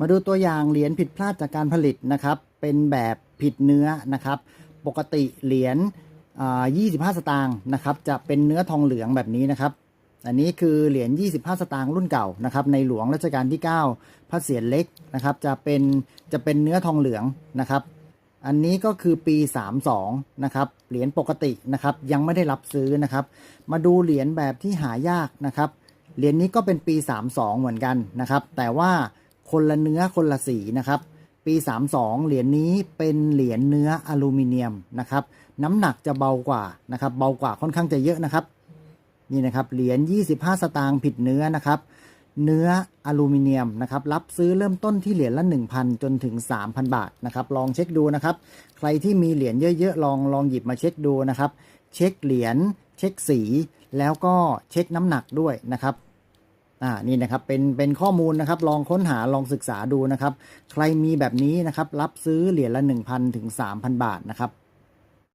มาดูตัวอย่างเหรียญผิดพลาดจากการผลิตนะครับ เป็นแบบผิดเนื้อนะครับ ปกติเหรียญอ่า25 สตางค์นะครับ จะเป็นเนื้อทองเหลืองแบบนี้นะครับ อันนี้คือเหรียญ25 สตางค์รุ่นเก่านะครับ ในหลวงรัชกาลที่ 9 พระเศียรเล็กนะครับ จะเป็นจะเป็นเนื้อทองเหลืองนะครับ อันนี้ก็คือปี 32 นะครับ เหรียญปกตินะครับ ยังไม่ได้รับซื้อนะครับ มาดูเหรียญแบบที่หายากนะครับ เหรียญนี้ก็เป็นปี 32 เหมือนกันนะครับ แต่ว่า คนละเนื้อคนละสีนะครับ ปี 32 เหรียญนี้เป็นเหรียญเนื้ออลูมิเนียมนะครับ น้ำหนักจะเบากว่านะครับ เบากว่าค่อนข้างจะเยอะนะครับ นี่นะครับ เหรียญ 25 สตางค์ผิดเนื้อนะครับ เนื้ออลูมิเนียมนะครับ รับซื้อเริ่มต้นที่เหรียญละ 1,000 จนถึง 3,000 บาทนะครับ ลองเช็คดูนะครับ ใครที่มีเหรียญเยอะๆ ลองลองหยิบมาเช็คดูนะครับ เช็คเหรียญ เช็คสี แล้วก็เช็คน้ำหนักด้วยนะครับ อ่านี่นะครับเป็นเป็นข้อมูลนะครับ ลองค้นหาลองศึกษาดูนะครับ ใครมีแบบนี้นะครับ รับซื้อเหรียญละ 1,000ถึง3,000 บาทนะครับ